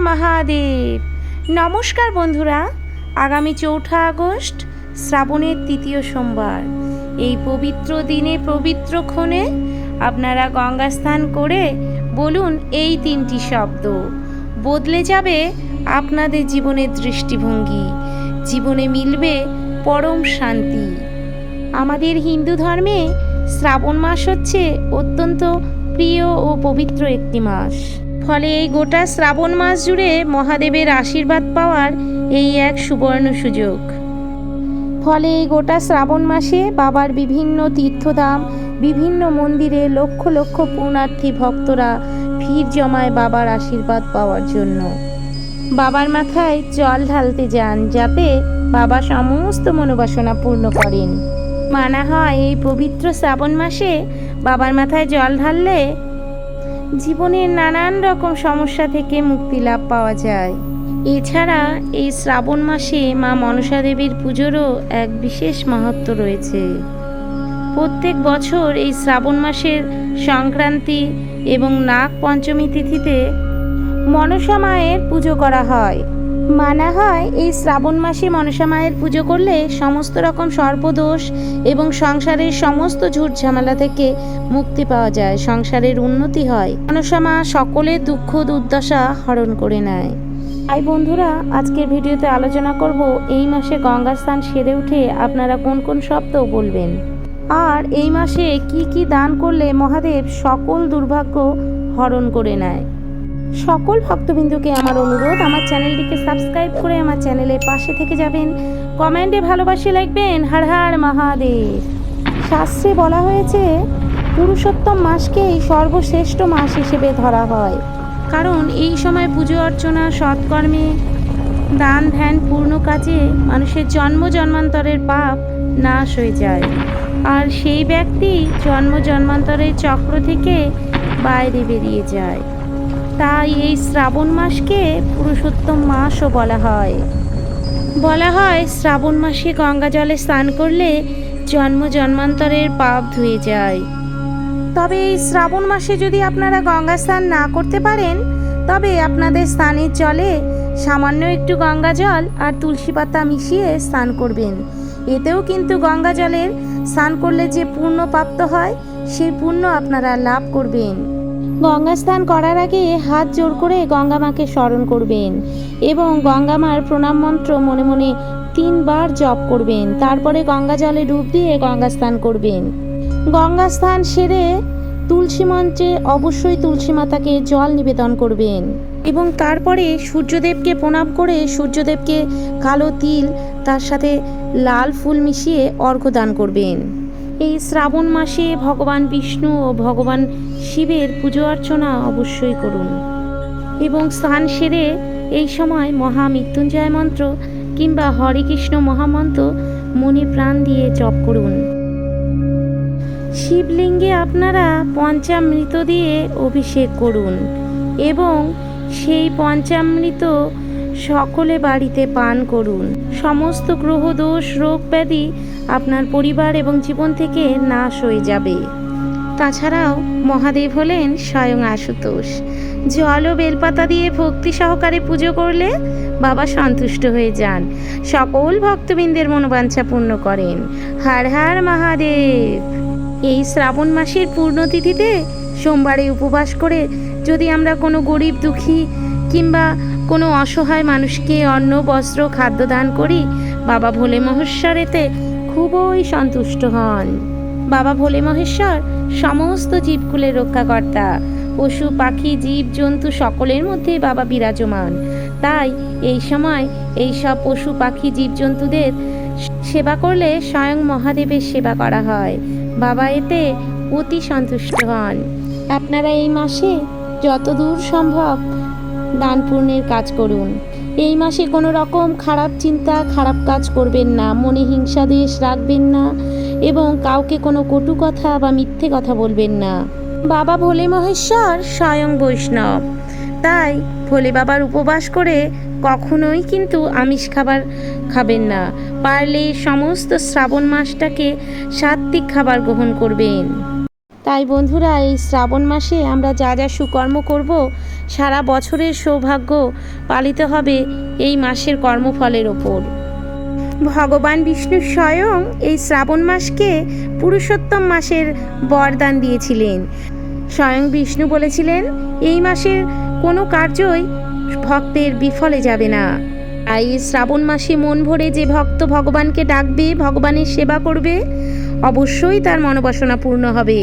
মহাদেব। নমস্কার বন্ধুরা, আগামী চৌঠা আগস্ট, শ্রাবণের তৃতীয় সোমবার। এই পবিত্র দিনে পবিত্র ক্ষণে আপনারা গঙ্গা স্নান করে বলুন এই তিনটি শব্দ। বদলে যাবে আপনাদের জীবনের দৃষ্টিভঙ্গি। জীবনে মিলবে পরম শান্তি। আমাদের হিন্দু ধর্মে শ্রাবণ মাস হচ্ছে অত্যন্ত প্রিয় ও পবিত্র একটি মাস। ফলে এই গোটা শ্রাবণ মাস জুড়ে মহাদেবের আশীর্বাদ পাওয়ার এই এক সুবর্ণ সুযোগ। ফলে এই গোটা শ্রাবণ মাসে বাবার বিভিন্ন তীর্থধাম, বিভিন্ন মন্দিরে লক্ষ লক্ষ পূর্ণার্থী ভক্তরা ভিড় জমায় বাবার আশীর্বাদ পাওয়ার জন্য। বাবার মাথায় জল ঢালতে যান যাতে বাবা সমস্ত মনোবাসনা পূর্ণ করেন। মানা হয় এই পবিত্র শ্রাবণ মাসে বাবার মাথায় জল ঢাললে জীবনের নানান রকম সমস্যা থেকে মুক্তি লাভ পাওয়া যায়। এছাড়া এই শ্রাবণ মাসে মা মনসা দেবীর পুজোরও এক বিশেষ মাহাত্ম রয়েছে। প্রত্যেক বছর এই শ্রাবণ মাসের সংক্রান্তি এবং নাগ পঞ্চমী তিথিতে মনসা মায়ের পুজো করা হয়। মানা হয়, এই শ্রাবণ মাসে মনসা মায়ের পুজো করলে সমস্ত রকম সর্পদোষ এবং সংসারের সমস্ত ঝুট ঝামেলা থেকে মুক্তি পাওয়া যায়, সংসারের উন্নতি হয়। মনসা মা সকলের দুঃখ দুর্দশা হরণ করে নেয়। তাই বন্ধুরা, আজকের ভিডিওতে আলোচনা করব এই মাসে গঙ্গা স্থান সেরে উঠে আপনারা কোন কোন শব্দ বলবেন? আর এই মাসে কি কি দান করলে মহাদেব সকল দুর্ভাগ্য হরণ করে নেয়? সকল ভক্তবিন্দুকে আমার অনুরোধ, আমার চ্যানেলটিকে সাবস্ক্রাইব করে আমার চ্যানেলের পাশে থেকে যাবেন। কমেন্টে ভালোবাসি লিখবেন, হর হর মহাদেব। শাস্ত্রে বলা হয়েছে, পুরুষোত্তম মাসকেই সর্বশ্রেষ্ঠ মাস হিসেবে ধরা হয়। কারণ এই সময় পুজো অর্চনা, সৎকর্মে, দান, ধ্যান, পূর্ণ কাজে মানুষের জন্ম, জন্মান্তরের পাপ নাশ হয়ে যায়। আর সেই ব্যক্তি জন্ম, জন্মান্তরের চক্র থেকে বাইরে বেরিয়ে যায়। তাই এই শ্রাবণ মাসকে পুরুষোত্তম মাসও বলা হয়। বলা হয় শ্রাবণ মাসে গঙ্গা জলে স্নান করলে জন্ম জন্মান্তরের পাপ ধুয়ে যায়। তবে এই শ্রাবণ মাসে যদি আপনারা গঙ্গা স্নান না করতে পারেন, তবে আপনাদের স্নানের জলে সামান্য একটু গঙ্গা জল আর তুলসী পাতা মিশিয়ে স্নান করবেন। এতেও কিন্তু গঙ্গা জলের স্নান করলে যে পুণ্য প্রাপ্ত হয়, সেই পুণ্য আপনারা লাভ করবেন। গঙ্গা স্নান করার আগে হাত জোর করে গঙ্গা মাকে স্মরণ করবেন এবং গঙ্গা মার প্রণাম মন্ত্র মনে মনে তিনবার জপ করবেন। তারপরে গঙ্গা জলে ডুব দিয়ে গঙ্গা স্নান করবেন। গঙ্গা স্নান সেরে তুলসী মঞ্চে অবশ্যই তুলসী মাতাকে জল নিবেদন করবেন এবং তারপরে সূর্যদেবকে প্রণাম করে সূর্যদেবকে কালো তিল, তার সাথে লাল ফুল মিশিয়ে অর্ঘ্য দান করবেন। এই শ্রাবণ মাসে ভগবান বিষ্ণু ও ভগবান শিবের পুজো অর্চনা অবশ্যই করুন। এবং স্নান সেরে এই সময় মহামৃত্যুঞ্জয় মন্ত্র কিংবা হরে কৃষ্ণ মহামন্ত্র মনে প্রাণ দিয়ে জপ করুন। শিবলিঙ্গে আপনারা পঞ্চামৃত দিয়ে অভিষেক করুন এবং সেই পঞ্চামৃত সকলে বাড়িতে পান করুন। সমস্ত গ্রহ দোষ রোগ ব্যাধি আপনার পরিবার এবং জীবন থেকে নাশ হয়ে যাবে। তাছাড়াও মহাদেব হলেন স্বয়ং আশুতোষ। জল ও বেলপাতা দিয়ে ভক্তি সহকারে পুজো করলে বাবা সন্তুষ্ট হয়ে যান। সকল ভক্তবৃন্দের মনোবাঞ্ছা পূর্ণ করেন। হার হার মহাদেব। এই শ্রাবণ মাসের পূর্ণতিথিতে সোমবারে উপবাস করে যদি আমরা কোনো গরিব দুঃখী কিংবা কোনো অসহায় মানুষকে অন্ন, বস্ত্র খাদ্য দান করি, বাবা ভোলে মহেশ্বর এতে খুবই সন্তুষ্ট হন। বাবা ভোলে মহেশ্বর সমস্ত জীবকুলের রক্ষাকর্তা। পশু, পাখি, জীব, জন্তু সকলের মধ্যে বাবা বিরাজমান। তাই এই সময় এই সব পশু, পাখি জীবজন্তুদের সেবা করলে স্বয়ং মহাদেবের সেবা করা হয়। বাবা এতে অতি সন্তুষ্ট হন। আপনারা এই মাসে যতদূর সম্ভব দান পুণ্যের কাজ করুন। এই মাসে কোনো রকম খারাপ চিন্তা খারাপ কাজ করবেন না মনে হিংসা দেশ রাখবেন না এবং কাউকে কোনো কটু কথা বা মিথ্যে কথা বলবেন না। বাবা ভোলে মহেশ্বর স্বয়ং বৈষ্ণব। তাই ভোলে বাবার উপবাস করে কখনোই কিন্তু আমিষ খাবার খাবেন না। পারলে সমস্ত শ্রাবণ মাসটাকে সাত্বিক খাবার গ্রহণ করবেন। তাই বন্ধুরা এই শ্রাবণ মাসে আমরা যা যা সুকর্ম করব সারা বছরের সৌভাগ্য পালিত হবে এই মাসের কর্মফলের ওপর। ভগবান বিষ্ণু স্বয়ং এই শ্রাবণ মাসকে পুরুষোত্তম মাসের বরদান দিয়েছিলেন। স্বয়ং বিষ্ণু বলেছিলেন, এই মাসের কোনো কার্যই ভক্তের বিফলে যাবে না। তাই শ্রাবণ মাসে মন ভরে যে ভক্ত ভগবানকে ডাকবে, ভগবানের সেবা করবে, অবশ্যই তার মনোবাসনা পূর্ণ হবে।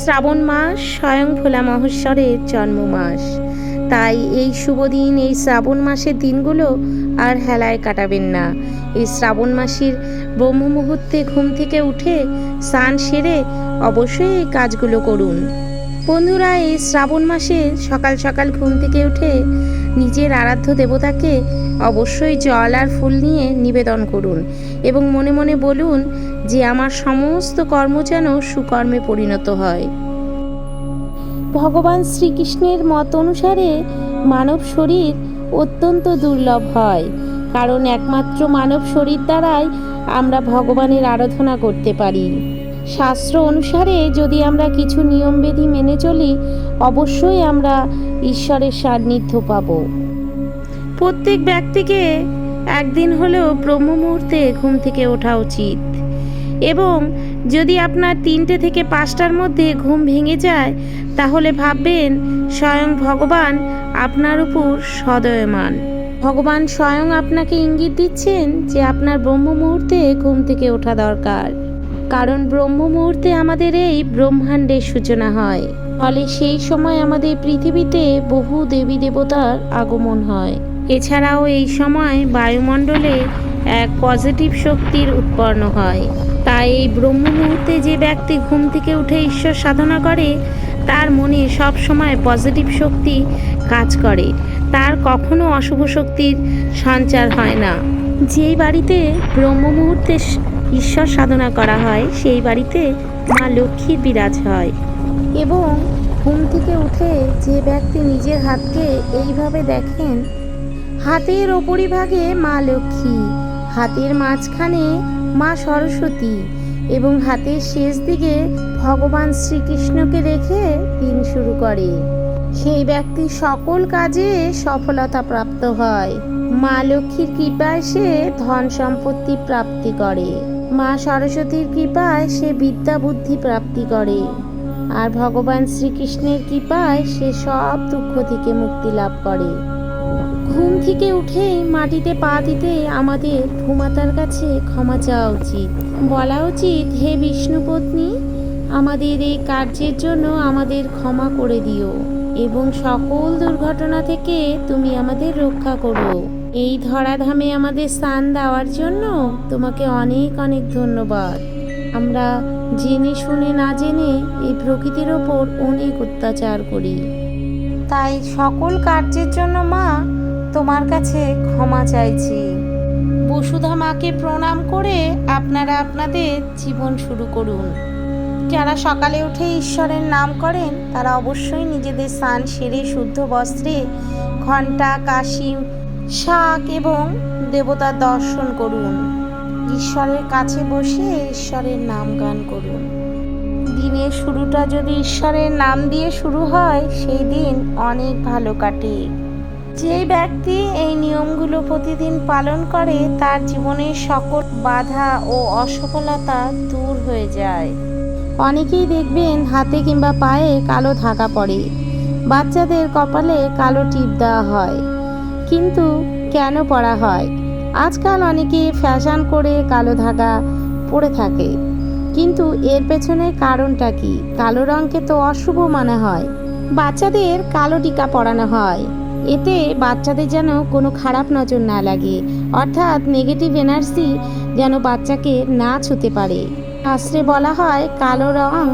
শ্রাবণ মাস স্বয়ং ভোলা মহেশ্বরের জন্ম মাস তাই এই শুভ দিন, এই শ্রাবণ মাসের দিনগুলো আর হেলায় কাটাবেন না। এই শ্রাবণ মাসের ব্রহ্ম মুহূর্তে ঘুম থেকে উঠে স্নান সেরে অবশ্যই এই কাজগুলো করুন। বন্ধুরা, এই শ্রাবণ মাসে সকাল সকাল ঘুম থেকে উঠে নিজের আরাধ্য দেবতাকে অবশ্যই জল আর ফুল নিয়ে নিবেদন করুন এবং মনে মনে বলুন যে আমার সমস্ত কর্ম যেন সুকর্মে পরিণত হয়। ভগবান শ্রীকৃষ্ণের মত অনুসারে মানব শরীর অত্যন্ত দুর্লভ হয়, কারণ একমাত্র মানব শরীর দ্বারাই আমরা ভগবানের আরাধনা করতে পারি। শাস্ত্র অনুসারে যদি আমরা কিছু নিয়মবিধি মেনে চলি, অবশ্যই আমরা ঈশ্বরের সান্নিধ্য পাব। প্রত্যেক ব্যক্তিকে একদিন হলেও ব্রহ্ম মুহূর্তে ঘুম থেকে ওঠা উচিত। এবং যদি আপনার তিনটে থেকে পাঁচটার মধ্যে ঘুম ভেঙে যায়, তাহলে ভাববেন স্বয়ং ভগবান আপনার উপর সদয়মান। ভগবান স্বয়ং আপনাকে ইঙ্গিত দিচ্ছেন যে আপনার ব্রহ্ম মুহূর্তে ঘুম থেকে ওঠা দরকার। কারণ ব্রহ্ম মুহূর্তে আমাদের এই ব্রহ্মাণ্ডের সূচনা হয়। ফলে সেই সময় আমাদের পৃথিবীতে বহু দেবী দেবতার আগমন হয়। এছাড়াও এই সময় বায়ুমণ্ডলে এক পজিটিভ শক্তির উৎপন্ন হয়। তাই এই ব্রহ্ম মুহূর্তে যে ব্যক্তি ঘুম থেকে উঠে ঈশ্বর সাধনা করে, তার মনে সব সময় পজিটিভ শক্তি কাজ করে। তার কখনো অশুভ শক্তির সঞ্চার হয় না। যেই বাড়িতে ব্রহ্ম মুহূর্তে ঈশ্বর সাধনা করা হয়, সেই বাড়িতে মা লক্ষ্মীর বিরাজ হয়। এবং ঘুম থেকে উঠে যে ব্যক্তি নিজের হাতকে এইভাবে দেখেন, হাতের ওপরিভাগে মা লক্ষ্মী, হাতের মাঝখানে মা সরস্বতী এবং হাতের শেষ দিকে ভগবান শ্রীকৃষ্ণকে রেখে দিন শুরু করে। সেই ব্যক্তি সকল কাজে সফলতা প্রাপ্ত হয়। মা লক্ষ্মীর কৃপায় সে ধন সম্পত্তি প্রাপ্তি করে। মা সরস্বতীর কৃপায় সে বিদ্যা বুদ্ধি প্রাপ্তি করে। আর ভগবান শ্রীকৃষ্ণের কৃপায় সে সব দুঃখ থেকে মুক্তি লাভ করে। ঘুম থেকে উঠেই মাটিতে পা দিতে আমাদের ভূমাতার কাছে ক্ষমা চাওয়া উচিত। বলা উচিত, হে বিষ্ণুপত্নী আমাদের এই কার্যের জন্য আমাদের ক্ষমা করে দিও এবং সকল দুর্ঘটনা থেকে তুমি আমাদের রক্ষা করো। এই ধরাধামে আমাদের স্থান দেওয়ার জন্য তোমাকে অনেক অনেক ধন্যবাদ। আমরা জেনে শুনে না জেনে এই প্রকৃতির ওপর অনেক অত্যাচার করি। তাই সকল কার্যের জন্য মা, তোমার কাছে ক্ষমা চাইছি। বসুধা মাকে প্রণাম করে আপনারা আপনাদের জীবন শুরু করুন। যারা সকালে উঠে ঈশ্বরের নাম করেন, তারা অবশ্যই নিজেদের স্নান সেরে শুদ্ধ বস্ত্রে ঘণ্টা কাশি শাক এবং দেবতার দর্শন করুন। ঈশ্বরের কাছে বসে ঈশ্বরের নাম গান করুন। দিনের শুরুটা যদি ঈশ্বরের নাম দিয়ে শুরু হয়, সেই দিন অনেক ভালো কাটে। যে ব্যক্তি এই নিয়মগুলো প্রতিদিন পালন করে, তার জীবনের সকল বাধা ও অসফলতা দূর হয়ে যায়। অনেকেই দেখবেন হাতে কিংবা পায়ে কালো ধাকা পড়ে বাচ্চাদের কপালে কালো টিপ দেওয়া হয়। কিন্তু কেন পড়া হয়? আজকাল অনেকে ফ্যাশন করে কালো ধাগা পরে থাকে। কিন্তু এর পেছনে কারণটা কি? কালো রঙকে তো অশুভ মনে হয়। বাচ্চাদের কালো টিকা পরানো হয়। এতে বাচ্চাদের যেন কোনো খারাপ নজর না লাগে। অর্থাৎ নেগেটিভ এনার্জি যেন বাচ্চাকে না ছুতে পারে। শাস্ত্রে বলা হয়, কালো রং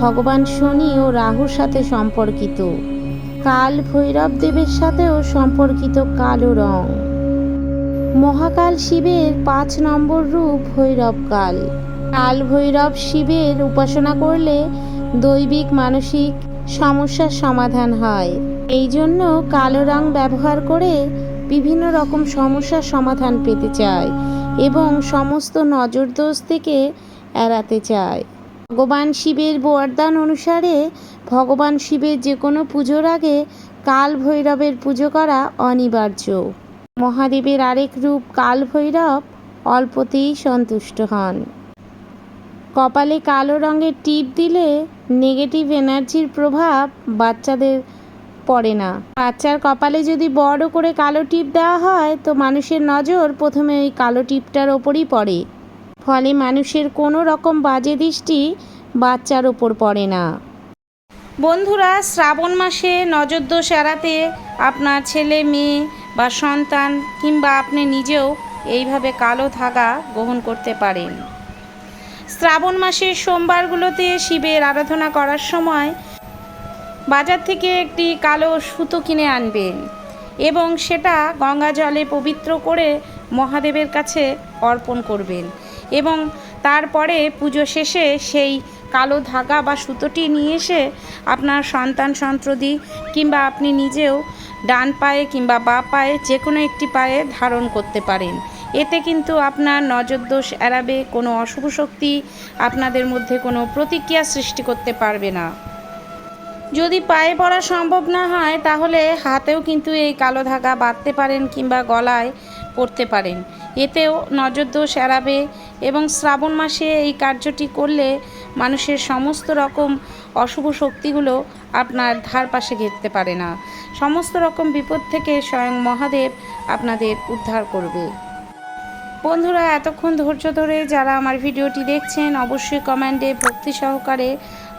ভগবান শনি ও রাহুর সাথে সম্পর্কিত। কাল ভৈরব দেবের সাথেও সম্পর্কিত কালো রং। মহাকাল শিবের পাঁচ নম্বর রূপ ভৈরব কাল। কাল ভৈরব শিবের উপাসনা করলে দৈবিক, মানসিক সমস্যার সমাধান হয়। এই জন্য কালো রং ব্যবহার করে বিভিন্ন রকম সমস্যার সমাধান পেতে চায় এবং সমস্ত নজরদোষ থেকে এড়াতে চায়। ভগবান শিবের বরদান অনুসারে ভগবান শিবের যে কোনো পুজোর আগে কাল ভৈরবের পুজো করা অনিবার্য। মহাদেবের আরেক রূপ কাল ভৈরব অল্পতেই সন্তুষ্ট হন। কপালে কালো রঙের টিপ দিলে নেগেটিভ এনার্জির প্রভাব বাচ্চাদের পড়ে না। বাচ্চার কপালে যদি বড় করে কালো টিপ দেওয়া হয়, তো মানুষের নজর প্রথমে ওই কালো টিপটার ওপরই পড়ে। ফলে মানুষের কোনো রকম বাজে দৃষ্টি বাচ্চার ওপর পড়ে না। বন্ধুরা, শ্রাবণ মাসে নজরদোষ এড়াতে আপনার ছেলে, মেয়ে বা সন্তান কিংবা আপনি নিজেও এইভাবে কালো ধাগা গ্রহণ করতে পারেন। শ্রাবণ মাসের সোমবারগুলোতে শিবের আরাধনা করার সময় বাজার থেকে একটি কালো সুতো কিনে আনবেন এবং সেটা গঙ্গা জলে পবিত্র করে মহাদেবের কাছে অর্পণ করবেন। এবং তারপরে পুজো শেষে সেই কালো ধাগা বা সুতোটি নিয়ে এসে আপনার সন্তান, সন্ততি কিংবা আপনি নিজেও ডান পায়ে কিংবা বা পায়ে যে কোনো একটি পায়ে ধারণ করতে পারেন। এতে কিন্তু আপনার নজরদোষ এড়াবে, কোনো অশুভ শক্তি আপনাদের মধ্যে কোনো প্রতিক্রিয়া সৃষ্টি করতে পারবে না। যদি পায়ে পড়া সম্ভব না হয়, তাহলে হাতেও কিন্তু এই কালো ধাগা বাঁধতে পারেন কিংবা গলায় পরতে পারেন। এতেও নজরদোষ এড়াবে এবং শ্রাবণ মাসে এই কার্যটি করলে মানুষের সমস্ত রকম অশুভ শক্তিগুলো আপনার ধার পাশে ঘেরতে পারে না। সমস্ত রকম বিপদ থেকে স্বয়ং মহাদেব আপনাদের উদ্ধার করবে। বন্ধুরা, এতক্ষণ ধৈর্য ধরে যারা আমার ভিডিওটি দেখছেন, অবশ্যই কমেন্টে ভক্তি সহকারে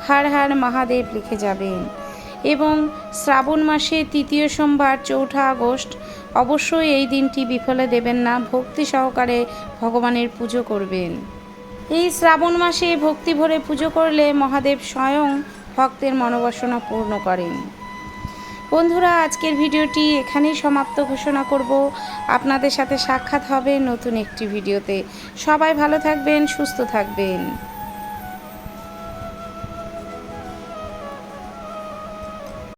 হার হার মহাদেব লিখে যাবেন। এবং শ্রাবণ মাসে তৃতীয় সোমবার চৌঠা আগস্ট। অবশ্যই এই দিনটি বিফলে দেবেন না, ভক্তি সহকারে ভগবানের পুজো করবেন। এই শ্রাবণ মাসে ভক্তি ভরে পুজো করলে মহাদেব স্বয়ং ভক্তের মনোবাসনা পূর্ণ করেন। বন্ধুরা, আজকের ভিডিওটি এখানেই সমাপ্ত ঘোষণা করব। আপনাদের সাথে সাক্ষাৎ হবে নতুন একটি ভিডিওতে। সবাই ভালো থাকবেন, সুস্থ থাকবেন।